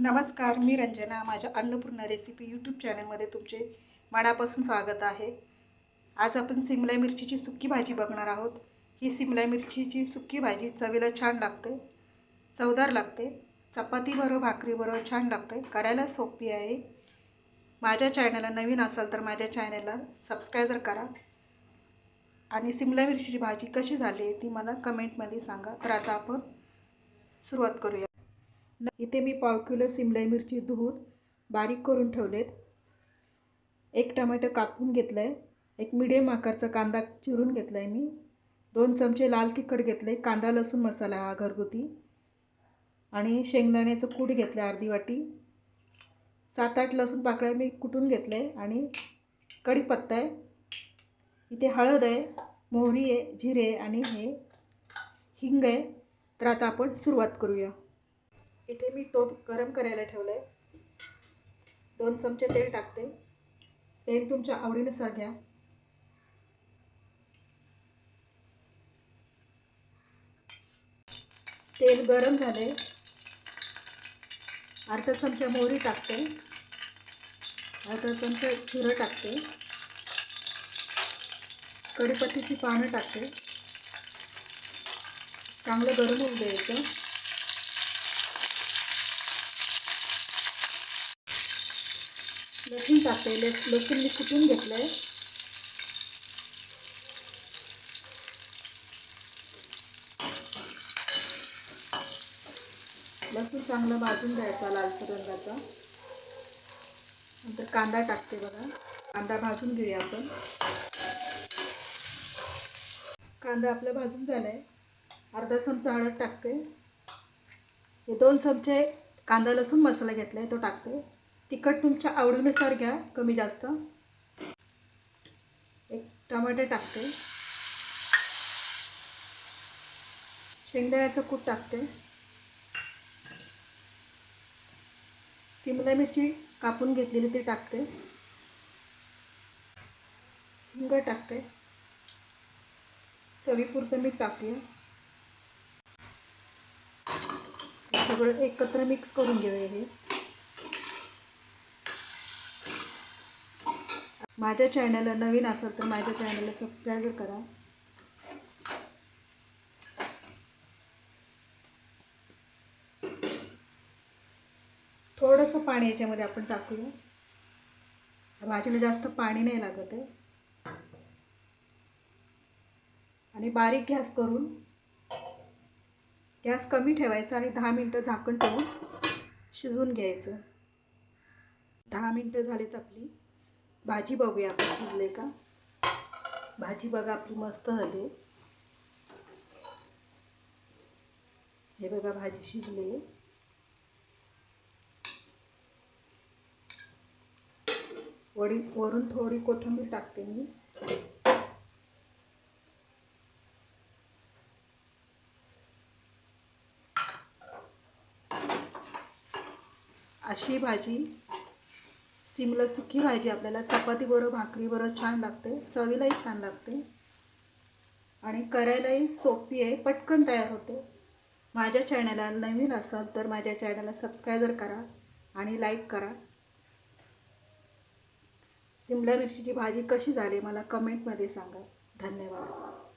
नमस्कार मी रंजना. माझ्या Annapurna recipe YouTube चॅनलमध्ये तुमचे मनापासून स्वागत आहे. आज आपण सिमला मिरचीची सुक्की भाजी बघणार आहोत. ही सिमला मिरचीची सुक्की भाजी चवीला छान लागते चवदार लागते चपातीबरोबर भाकरीबरोबर छान लागते करायला सोपी आहे. माझ्या चॅनलला नवीन असाल तर माझ्या चॅनलला सबस्क्रायबर करा. आणि सिमला मिरचीची भाजी कशी झाली आहे ती मला कमेंटमध्ये सांगा. तर आता आपण सुरुवात करूया. इथे मी पाव किलो सिमला मिरची धुवून बारीक करून ठेवलेत. एक टमॅटो कापून घेतलं आहे एक मिडियम आकारचा कांदा चिरून घेतला आहे मी. दोन चमचे लाल तिखट घेतले कांदा लसूण मसाला हा घरगुती. आणि शेंगदाण्याचं कूट घेतलं आहे अर्धी वाटी. सात आठ लसूण पाकळ्या मी कुटून घेतलं आहे आणि कढीपत्ता आहे. इथे हळद आहे मोहरी आहे जिरे आहे आणि हे हिंग आहे. तर आता आपण सुरुवात करूया. इथे मी टोप गरम करायला ठेवलं आहे दोन चमचे तेल टाकते. तेल तुमच्या आवडीनुसार घ्या. तेल गरम झाले. अर्धा चमचा मोहरी टाकते. अर्धा चमचा जिरं टाकते. कढीपत्तीची पानं टाकते. चांगलं गरम होऊ द्यायचं. लसूण टाकते लस लसूण मी कुटून घेतलं आहे लसूण चांगलं भाजून घ्यायचा लालसर रंगाचा. नंतर कांदा टाकते बघा. कांदा भाजून घेऊया आपण. कांदा आपला भाजून झाला आहे अर्धा चमचा हळद टाकते. हे दोन चमचे कांदा लसूण मसाला घेतला आहे तो टाकते. तिखट तुमच्या आवडीनुसार घ्या कमी जास्त. एक टमाटे टाकते. शेंगदाण्याचं कूट टाकते. सिमला मिरची कापून घेतलेली ती टाकते. हिंग टाकते. चवीपुरतं मीठ टाकते सगळं एकत्र मिक्स करून घेऊया हे. माझ्या चॅनलला नवीन असेल तर माझ्या चॅनलला सबस्क्राईब करा. थोडंसं पाणी याच्यामध्ये आपण टाकूया. भाजीला जास्त पाणी नाही लागत आहे. आणि बारीक गॅस करून गॅस कमी ठेवायचा आणि दहा मिनटं झाकण ठेवून शिजवून घ्यायचं. दहा मिनटं झालीत आपली. भाजी बघूया आपण शिजले का? भाजी बघा आपली मस्त झाली. हे बघा भाजी शिजली. वडी वरून थोडी कोथिंबीर टाकते मी. अशी भाजी सिमला सुकी भाजी आपल्याला चपातीबरोबर भाकरीबरोबर छान लागते. चवीलाही छान लागते. आणि करायलाही सोपी आहे पटकन तयार होते. माझ्या चॅनलला नवीन असाल तर माझ्या चॅनलला सबस्क्रायबर करा आणि लाईक करा. सिमला मिरचीची भाजी कशी झाली मला कमेंटमध्ये सांगा. धन्यवाद.